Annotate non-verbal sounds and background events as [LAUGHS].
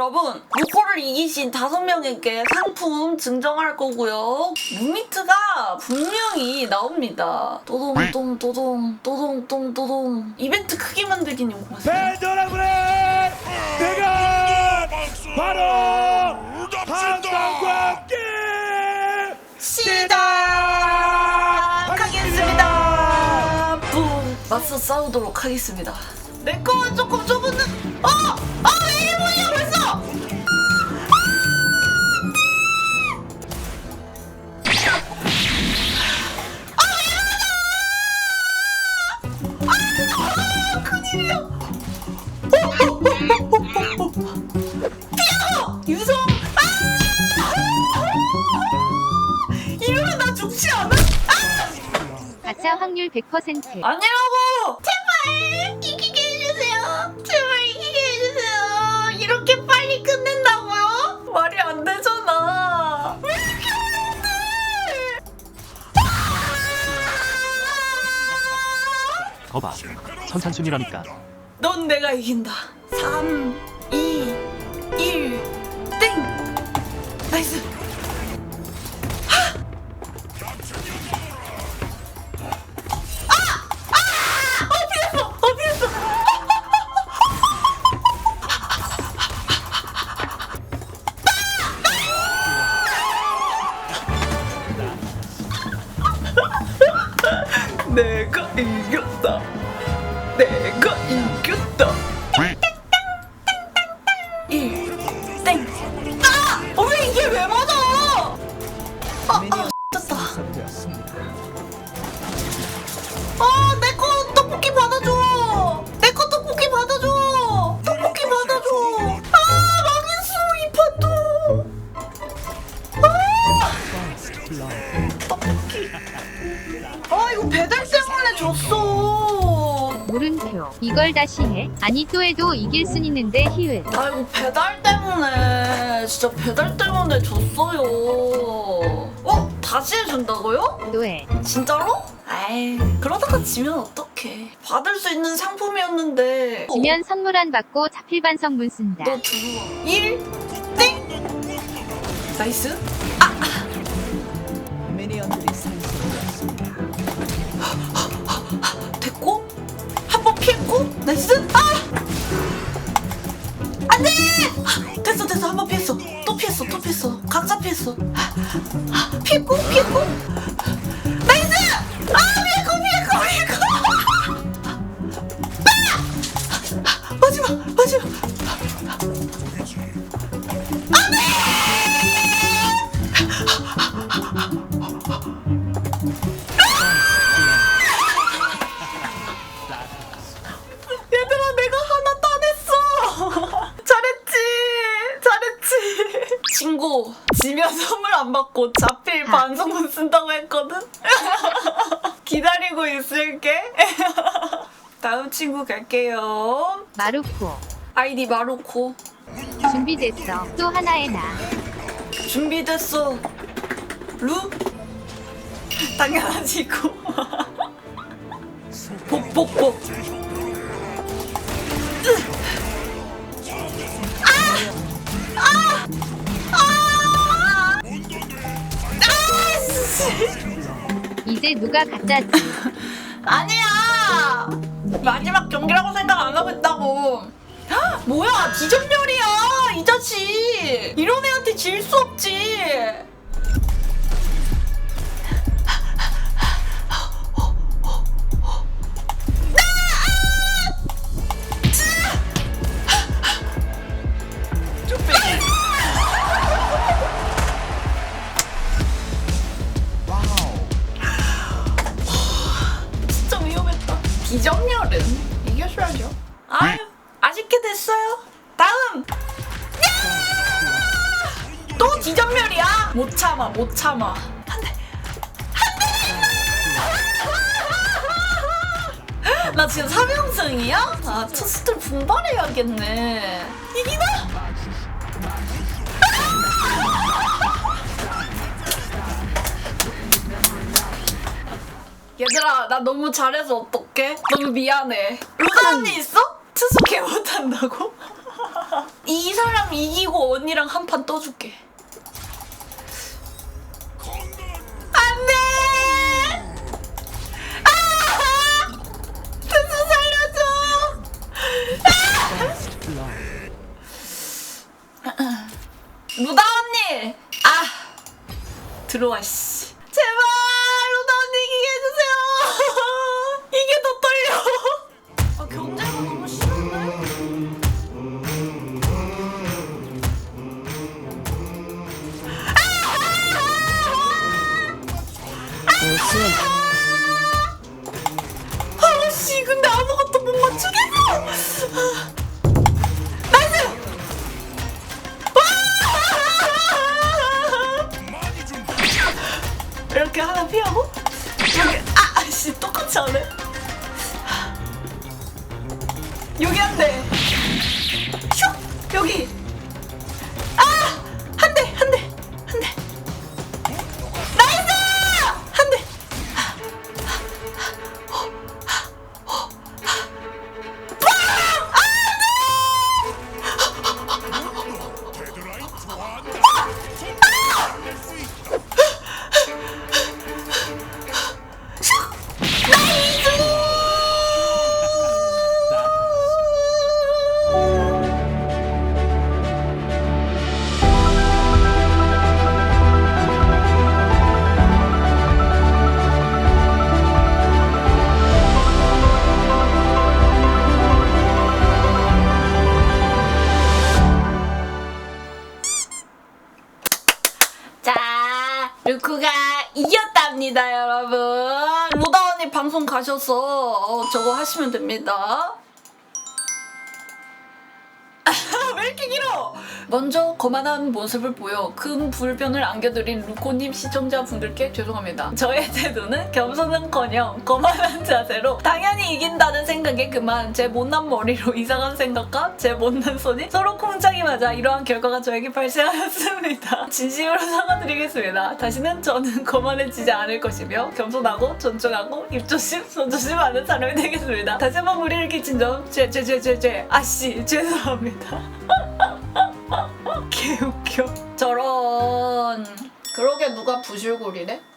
여러분 루코를 이기신 다섯 명에게 상품 증정할 거고요. 무미트가 분명히 나옵니다. 또동동 또동 또동 똥 또동 이벤트 크게 만들기는 요구하세요. 여러분의 내가 바로 한방과 함께 시작하겠습니다. 뿡 맞서 싸우도록 하겠습니다. 내 거는 조금 좁 가짜 확률 100% 아니라고! 제발 이기게 해주세요. 제발 이기게 해주세요. 이렇게 빨리 끝낸다고요? 말이 안 되잖아. 왜 이렇게 어려운데? 거봐 선산순이라니까 넌 내가 이긴다. 3, 내가 이겼다. 내가 이겼다. 1, 땡. 아! 어, 왜 이게 왜 맞아? 아, 아, 됐다. 아, 내 거 떡볶이 받아줘. 내 거 떡볶이 받아줘. 떡볶이 받아줘. 아, 망했어, 이 판도. 아! 떡볶이. 아, 이거 배달 때문에 졌어. 물음표 이걸 다시 해? 아니 또 해도 이길 순 있는데 히읗 아이고 배달 때문에 진짜 배달 때문에 졌어요. 어? 다시 해준다고요? 또 해 진짜로? 에이 그러다가 지면 어떡해. 받을 수 있는 상품이었는데. 지면 선물 안 받고 자필 반성문 쓴다 너 들어와. 1 땡. 나이스. 미 나이스. 아! 안돼. 아, 됐어 됐어 한 번 피했어. 또 피했어 또 피했어. 각자 피했어. 피했고 피했고. 지면 선물 안 받고 자필 반성문 쓴다고 했거든? [LAUGHS] 기다리고 있을게. [LAUGHS] 다음 친구 갈게요. 마루코. 아이디 마루코. 준비됐어. 또 하나의 나 준비됐어. 루? 당연하지 고 [LAUGHS] 복복복 이제 누가 가짜지? [LAUGHS] 아니야. 마지막 경기라고 생각 안 하고 있다고. 헉, 뭐야? 기전멸이야 이 자식. 이런 애한테 질 수 없지 기정렬은 이겨줘야죠. 아유, 아쉽게 됐어요. 다음. 야! 또 기정렬이야? 못 참아, 못 참아. 안 돼. 안 돼. 나 지금 3연승이야? 아, 투스들 분발해야겠네. 이기나? 얘들아 나 너무 잘해서 어떡해? 너무 미안해 루다 언니 있어? 투수 개 못한다고? [LAUGHS] 이 사람 이기고 언니랑 한 판 떠줄게. 안돼! 아! 뜻을 살려줘! 루다 언니! 아! 들어와 씨. 하네. 여기 한 대. 슉 여기. 가셔서 어, 저거 하시면 됩니다. 길어? 먼저 거만한 모습을 보여 큰 불변을 안겨드린 루코님 시청자분들께 죄송합니다. 저의 [LAUGHS] 태도는 겸손은커녕 거만한 자세로 당연히 이긴다는 생각에 그만 제 못난 머리로 [LAUGHS] 이상한 생각과 제 못난 손이 서로 쿵짝이 맞아 이러한 결과가 저에게 발생하였습니다. [LAUGHS] 진심으로 사과드리겠습니다. 다시는 저는 거만해지지 않을 것이며 겸손하고 존중하고 입조심, 손조심 하는 사람이 되겠습니다. 다시 한번 무리를 끼친 점 죄, 죄, 죄, 죄, 죄. 아씨 죄송합니다. [LAUGHS] 개 웃겨. 저런. 그러게 누가 부실골이래?